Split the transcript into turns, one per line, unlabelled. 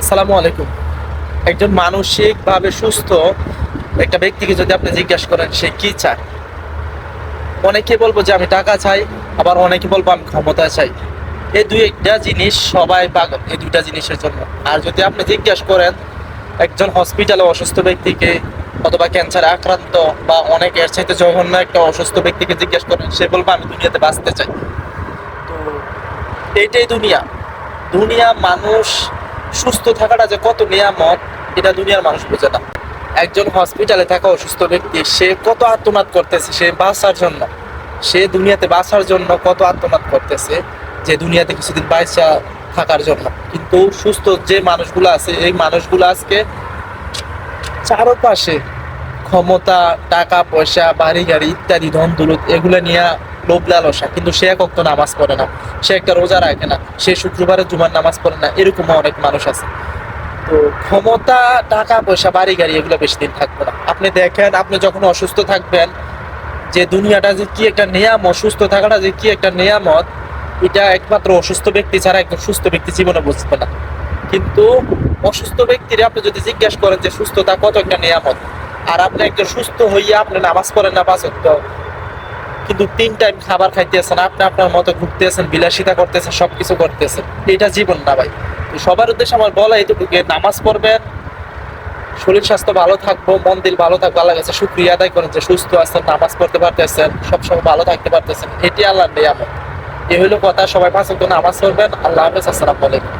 আসসালামু আলাইকুম। একজন মানসিকভাবে সুস্থ একটা ব্যক্তিকে যদি আপনি জিজ্ঞাসা করেন, সে কি চায়? অনেকে বলব যে, আমি টাকা চাই। আবার অনেকে বলব, আমি ক্ষমতা চাই। এই দুই একটা জিনিস সবাই পাগল, এই দুইটা জিনিসের জন্য। আর যদি আপনি জিজ্ঞাসা করেন একজন হসপিটালে অসুস্থ ব্যক্তিকে অথবা ক্যান্সারে আক্রান্ত বা অনেক এর চাইতে জঘন্য একটা অসুস্থ ব্যক্তিকে জিজ্ঞাসা করেন, সে বলব, আমি দুনিয়াতে বাঁচতে চাই। তো এইটাই দুনিয়া। দুনিয়া মানুষ সুস্থ থাকাটা যে কত নিয়ামত, এটা দুনিয়ার মানুষ বোঝে না। একজন হসপিটালে থাকা অসুস্থ ব্যক্তি, সে কত আত্মনাদ করতেছে, সে বাঁচার জন্য। সে দুনিয়াতে বাঁচার জন্য কত আত্মনাদ করতেছে, যে দুনিয়াতে কিছুদিন বাইসা থাকার জন্য। কিন্তু সুস্থ যে মানুষগুলো আছে, এই মানুষগুলো আজকে চারপাশে ক্ষমতা, টাকা, পয়সা, বাড়ি, গাড়ি ইত্যাদি, ধন, দৌলত, এগুলো নিয়ে লোভ, লালসা। কিন্তু সে এক নামাজ পড়ে না। সে একটা রোজা রাখে না। সে শুক্রবারে জুমার নামাজ পড়ে না। এরকমও অনেক মানুষ আছে। তো ক্ষমতা, টাকা, পয়সা, বাড়ি, গাড়ি, এগুলো বেশি দিন থাকবে না। আপনি দেখেন, আপনি যখন অসুস্থ থাকবেন, যে দুনিয়াটা যে কি একটা নিয়ামত, অসুস্থ থাকাটা যে কি একটা নিয়ামত, এটা একমাত্র অসুস্থ ব্যক্তি ছাড়া একজন সুস্থ ব্যক্তি জীবনে বুঝবে না। কিন্তু অসুস্থ ব্যক্তির আপনি যদি জিজ্ঞাসা করেন যে সুস্থতা কত একটা নিয়ামত? আর আপনি একজন সুস্থ হইয়া আপনি নামাজ পড়েন না পাঁচ কিন্তু তিন টাইম খাবার খাইতেছেন, আপনি আপনার মতো ঘুরতেছেন, বিলাসিতা করতেছেন, সবকিছু করতেছেন। এটা জীবন না ভাই। সবার উদ্দেশ্যে আমার বলা এইটুকু নামাজ পড়বেন, শরীর স্বাস্থ্য ভালো থাকব, মন দিল ভালো থাকব আল্লাহ কাছে শুক্রিয়া আদায় করেন যে সুস্থ আছেন, নামাজ পড়তে পারতেছেন, সবসময় ভালো থাকতে পারতেছেন। এটি আল্লাহ নিয়ামত। এ হলো কথা, সবাই পাঁচ নামাজ পড়বেন। আল্লাহ হাফেজ, আসসালামু আলাইকুম।